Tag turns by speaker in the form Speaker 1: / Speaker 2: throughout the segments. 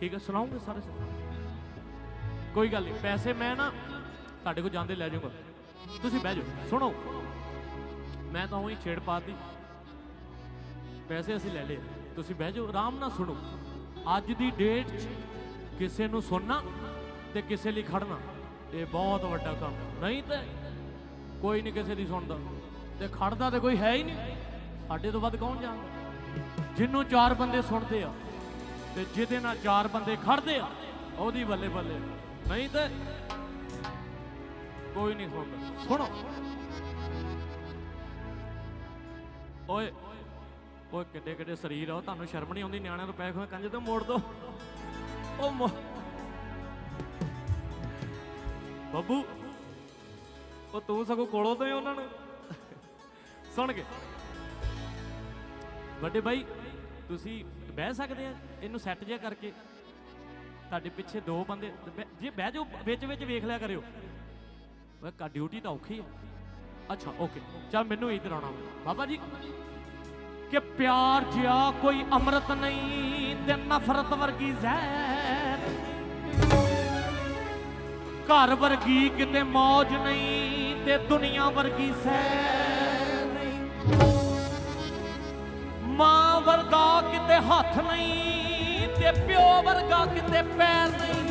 Speaker 1: ਠੀਕ ਹੈ, ਸੁਣਾਉਂਗੇ ਸਾਰੇ ਕੋਈ ਗੱਲ ਨਹੀਂ, ਪੈਸੇ ਮੈਂ ਨਾ ਤੁਹਾਡੇ ਕੋਲ ਜਾਂਦੇ ਲੈ ਜਾਊਂਗਾ। ਤੁਸੀਂ ਬਹਿ ਜਾਓ, ਸੁਣੋ। ਮੈਂ ਤਾਂ ਉਹੀ ਛੇੜ ਪਾਤੀ ਪੈਸੇ ਅਸੀਂ ਲੈ ਲਏ, ਤੁਸੀਂ ਬਹਿ ਜਾਓ, ਆਰਾਮ ਨਾਲ ਸੁਣੋ। ਅੱਜ ਦੀ ਡੇਟ 'ਚ ਕਿਸੇ ਨੂੰ ਸੁਣਨਾ ਤੇ ਕਿਸੇ ਲਈ ਖੜਨਾ, ਇਹ ਬਹੁਤ ਵੱਡਾ ਕੰਮ। ਨਹੀਂ ਤੇ ਕੋਈ ਨਹੀਂ ਕਿਸੇ ਦੀ ਸੁਣਦਾ। ਤੇ ਖੜਦਾ ਤੇ ਕੋਈ ਹੈ ਹੀ ਨਹੀਂ। ਸਾਡੇ ਤੋਂ ਵੱਧ ਕੌਣ ਜਾਣਦਾ? ਜਿਹਨੂੰ ਚਾਰ ਬੰਦੇ ਸੁਣਦੇ ਆ ਤੇ ਜਿਹਦੇ ਨਾਲ ਚਾਰ ਬੰਦੇ ਖੜਦੇ ਆ, ਉਹਦੀ ਬੱਲੇ ਬੱਲੇ। ਨਹੀਂ ਤੇ ਕੋਈ ਨਹੀਂ ਸੁਣਦਾ ਸੁਣੋ। ਓਏ ਓਏ ਕਿੱਡੇ ਕਿੱਡੇ ਸਰੀਰ ਆ, ਉਹ ਤੁਹਾਨੂੰ ਸ਼ਰਮ ਨਹੀਂ ਆਉਂਦੀ? ਨਿਆਣਿਆਂ ਤੋਂ ਪੈਸੇ ਖੋਏ ਕੰਜ ਤੋਂ ਮੋੜ ਦੋ। ਉਹ ਬੱਬੂ, ਉਹ ਤੂੰ ਸਗੋਂ ਕੋਲੋਂ ਤੋਂ ਉਹਨਾਂ ਨੂੰ ਸੁਣ ਕੇ। ਵੱਡੇ ਭਾਈ ਤੁਸੀਂ ਬਹਿ ਸਕਦੇ ਆ, ਇਹਨੂੰ ਸੈੱਟ ਜਿਹਾ ਕਰਕੇ। ਤੁਹਾਡੇ ਪਿੱਛੇ ਦੋ ਬੰਦੇ ਜੇ ਬਹਿ ਜਾਓ, ਵਿੱਚ ਵਿੱਚ ਵੇਖ ਲਿਆ ਕਰਿਓ। ਵੇ ਕਾ ਡਿਊਟੀ ਤਾਂ ਔਖੀ ਆ। ਅੱਛਾ ਓਕੇ ਚਲ ਮੈਨੂੰ ਇੱਧਰ ਆਉਣਾ ਬਾਬਾ ਜੀ, ਕਿ ਪਿਆਰ ਜਿਆ ਕੋਈ ਅੰਮ੍ਰਿਤ ਨਹੀਂ ਤੇ ਨਫ਼ਰਤ ਵਰਗੀ ਜ਼ਹਿਰ। ਘਰ ਵਰਗੀ ਕਿਤੇ ਮੌਜ ਨਹੀਂ ਤੇ ਦੁਨੀਆ ਵਰਗੀ ਸੈਰ ਨਹੀਂ। ਮਾਂ ਵਰਗਾ ਕਿਤੇ ਹੱਥ ਨਹੀਂ ਤੇ ਪਿਓ ਵਰਗਾ ਕਿਤੇ ਪੈਰ ਨਹੀਂ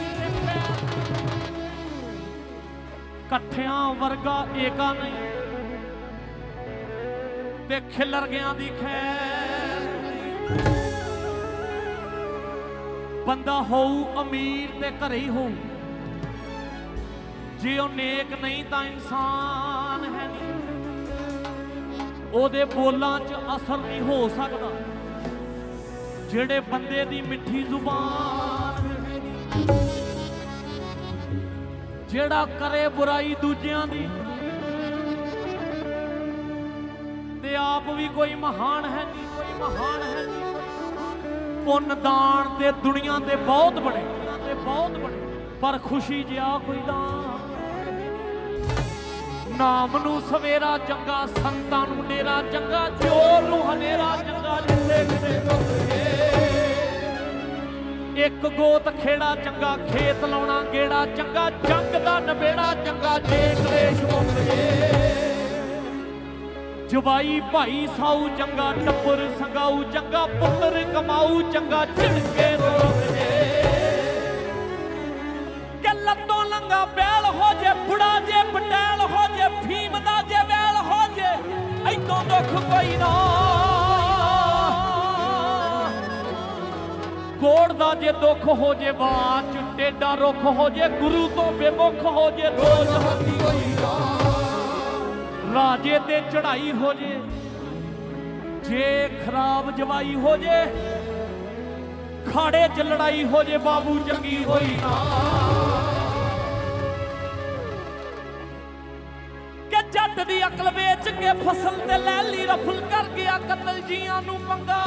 Speaker 1: ਇਕੱਠਿਆਂ ਵਰਗਾ ਏਕਾ ਨਹੀਂ ਤੇ ਖਿਲਰ ਗਿਆ ਦੀ ਖੈਰ ਬੰਦਾ ਹੋਊ ਅਮੀਰ ਤੇ ਘਰੇ ਹੀ ਹੋਊ। ਜੇ ਉਹ ਨੇਕ ਨਹੀਂ ਤਾਂ ਇਨਸਾਨ ਹੈ ਨਹੀਂ। ਉਹਦੇ ਬੋਲਾਂ 'ਚ ਅਸਰ ਨਹੀਂ ਹੋ ਸਕਦਾ। ਜਿਹੜੇ ਬੰਦੇ ਦੀ ਮਿੱਠੀ ਜ਼ੁਬਾਨ ਜਿਹੜਾ ਕਰੇ ਬੁਰਾਈ ਦੂਜਿਆਂ ਦੀ। ਤੇ ਆਪ ਵੀ ਕੋਈ ਮਹਾਨ ਹੈ ਨਹੀਂ ਕੋਈ ਮਹਾਨ ਹੈ ਨਹੀਂ ਪੁੰਨ ਦਾਨ ਤੇ ਦੁਨੀਆ ਦੇ ਬਹੁਤ ਬੜੇ ਤੇ ਬਹੁਤ ਬੜੇ ਪਰ ਖੁਸ਼ੀ ਜਿਆ ਕੋਈ ਦਾਨ ਨਾਮ ਨੂੰ ਸਵੇਰਾ ਚੰਗਾ, ਸੰਤਾਂ ਨੂੰ ਨੇਰਾ ਚੰਗਾ, ਚੋਰ ਨੂੰ ਹਨੇਰਾ ਚੰਗਾ, ਜਿੱਥੇ ਕਿਤੇ ਰੁਕੇ ਇੱਕ ਗੋਤ ਖੇੜਾ ਚੰਗਾ, ਖੇਤ ਲਾਉਣਾ ਗੇੜਾ ਚੰਗਾ, ਜੰਗ ਦਾ ਨਵੇੜਾ ਚੰਗਾ ਜੇ ਕਲੇਸ਼ ਮੁੱਕੇ ਜਵਾਈ ਭਾਈ ਸਾਊ ਚੰਗਾ, ਟੱਬਰ ਸੰਗਾਊ ਚੰਗਾ, ਪੁੱਤਰ ਕਮਾਊ ਚੰਗਾ, ਝਿੜਕੇ ਰੋਵੇ ਕੋੜ ਦਾ ਜੇ ਦੁੱਖ ਹੋ ਜੇ ਬਾਚ ਟੇਡਾ ਰੁੱਖ ਹੋ ਜੇ, ਗੁਰੂ ਤੋਂ ਬੇਮੁਖ ਹੋ ਜੇ ਰੋਜ਼ ਹੱਥੀ ਹੋਈ ਰਾਜੇ ਤੇ ਚੜਾਈ ਹੋ ਜੇ ਜੇ ਖਰਾਬ ਜਵਾਈ ਹੋ ਜੇ, ਖਾੜੇ 'ਚ ਲੜਾਈ ਹੋ ਜੇ, ਬਾਬੂ ਚੰਗੀ ਹੋਈ ਨਾ। ਕਿ ਜੱਟ ਦੀ ਅਕਲ ਵੇਚ ਕੇ ਫਸਲ ਤੇ ਲੈ ਲਈ, ਰਫਲ ਕਰ ਗਿਆ ਕਤਲ ਜੀਆਂ ਨੂੰ ਪੰਗਾ।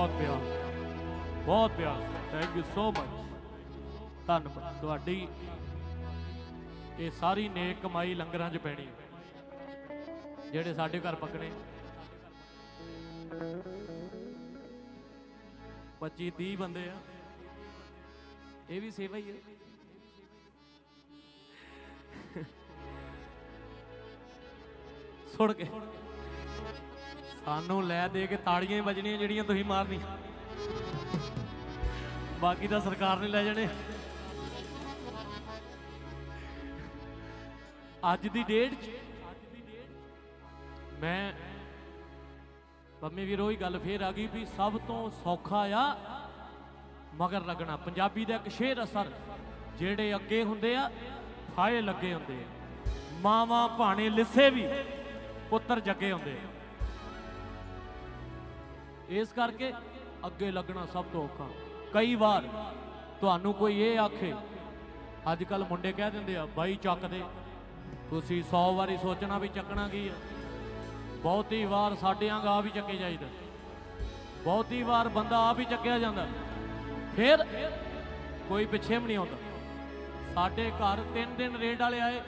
Speaker 1: ਬਹੁਤ ਪਿਆਰ। ਬਹੁਤ ਪਿਆਰ। ਥੈਂਕ ਯੂ ਸੋ ਮਚ ਧੰਨਵਾਦ। ਤੁਹਾਡੀ ਇਹ ਸਾਰੀ ਨੇਕ ਕਮਾਈ ਲੰਗਰਾਂ 'ਚ ਪੈਣੀ ਜਿਹੜੇ ਸਾਡੇ ਘਰ ਪਕਣੇ। 25 30 ਬੰਦੇ ਆ। ਇਹ ਵੀ ਸੇਵਾ ਹੀ ਹੈ। ਸੁਣ ਕੇ। ਸਾਨੂੰ ਲੈ ਦੇ ਕੇ ਤਾੜੀਆਂ ਹੀ ਵੱਜਣੀਆਂ ਜਿਹੜੀਆਂ ਤੁਸੀਂ ਮਾਰਨੀ ਬਾਕੀ ਤਾਂ ਸਰਕਾਰ ਨੇ ਲੈ ਜਾਣੇ। ਅੱਜ ਦੀ ਡੇਟ 'ਚ ਮੈਂ ਪੰਮੇ ਵੀਰੋ ਹੀ ਗੱਲ ਫੇਰ ਆ ਗਈ ਵੀ ਸਭ ਤੋਂ ਸੌਖਾ ਆ ਮਗਰ ਲੱਗਣਾ। ਪੰਜਾਬੀ ਦਾ ਇੱਕ ਸ਼ੇਰ ਅਸਰ ਜਿਹੜੇ ਅੱਗੇ ਹੁੰਦੇ ਆ ਫਾਏ ਲੱਗੇ ਹੁੰਦੇ ਆ। ਮਾਵਾਂ ਭਾਣੇ ਲਿੱਸੇ ਵੀ ਪੁੱਤਰ ਜੱਗੇ ਹੁੰਦੇ ਆ। ਇਸ ਕਰਕੇ ਅੱਗੇ ਲੱਗਣਾ ਸਭ ਤੋਂ ਔਖਾ। ਕਈ ਵਾਰ ਤੁਹਾਨੂੰ ਕੋਈ ਇਹ ਆਖੇ ਅੱਜ ਕੱਲ ਮੁੰਡੇ ਕਹਿ ਦਿੰਦੇ ਆ, ਬਾਈ ਚੱਕ ਦੇ। ਤੁਸੀਂ 100 ਵਾਰੀ ਸੋਚਣਾ ਵੀ ਚੱਕਣਾ ਕੀ ਆ? ਬਹੁਤੀ ਵਾਰ ਸਾਡੇ ਆਂਗ ਆ ਵੀ ਚੱਕੇ ਜਾਈਦਾ। ਬਹੁਤੀ ਵਾਰ ਬੰਦਾ ਆਪ ਹੀ ਚੱਕਿਆ ਜਾਂਦਾ। ਫਿਰ ਕੋਈ ਪਿੱਛੇ ਵੀ ਨਹੀਂ ਆਉਂਦਾ। ਸਾਡੇ ਘਰ ਤਿੰਨ ਦਿਨ ਰੇਡ ਵਾਲੇ ਆਏ।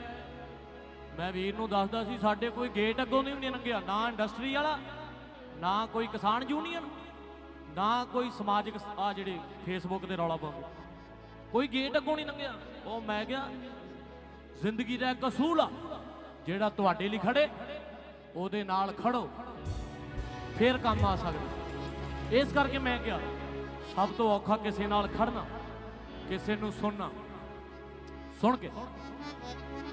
Speaker 1: ਮੈਂ ਵੀਰ ਨੂੰ ਦੱਸਦਾ ਸੀ, ਸਾਡੇ ਕੋਈ ਗੇਟ ਅੱਗੋਂ ਨਹੀਂ ਲੰਘਿਆ, ਨਾ ਇੰਡਸਟਰੀ ਵਾਲਾ ਨਾ ਕੋਈ ਕਿਸਾਨ ਯੂਨੀਅਨ ਨਾ ਕੋਈ ਸਮਾਜਿਕ ਆ ਜਿਹੜੇ ਫੇਸਬੁੱਕ ਤੇ ਰੌਲਾ ਪਾਉਂਦੇ। ਕੋਈ ਗੇਟ ਅੱਗੋਂ ਨਹੀਂ ਲੰਘਿਆ। ਉਹ ਮੈਂ ਗਿਆ ਜ਼ਿੰਦਗੀ ਦਾ ਇੱਕ ਅਸੂਲ ਆ, ਜਿਹੜਾ ਤੁਹਾਡੇ ਲਈ ਖੜੇ, ਉਹਦੇ ਨਾਲ ਖੜੋ। ਫੇਰ ਕੰਮ ਆ ਸਕਦਾ। ਇਸ ਕਰਕੇ ਮੈਂ ਕਿਹਾ, ਸਭ ਤੋਂ ਔਖਾ ਕਿਸੇ ਨਾਲ ਖੜਨਾ, ਕਿਸੇ ਨੂੰ ਸੁਣਨਾ। ਸੁਣ ਕੇ।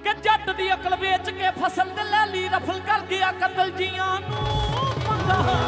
Speaker 1: ਕਿ ਜੱਟ ਦੀ ਅਕਲ ਵੇਚ ਕੇ ਫਸਲ ਦੇ ਦਲਾਲੀ ਰਫਲ ਕਰ ਗਿਆ ਕਤਲ ਜੀਆਂ ਨੂੰ। 哈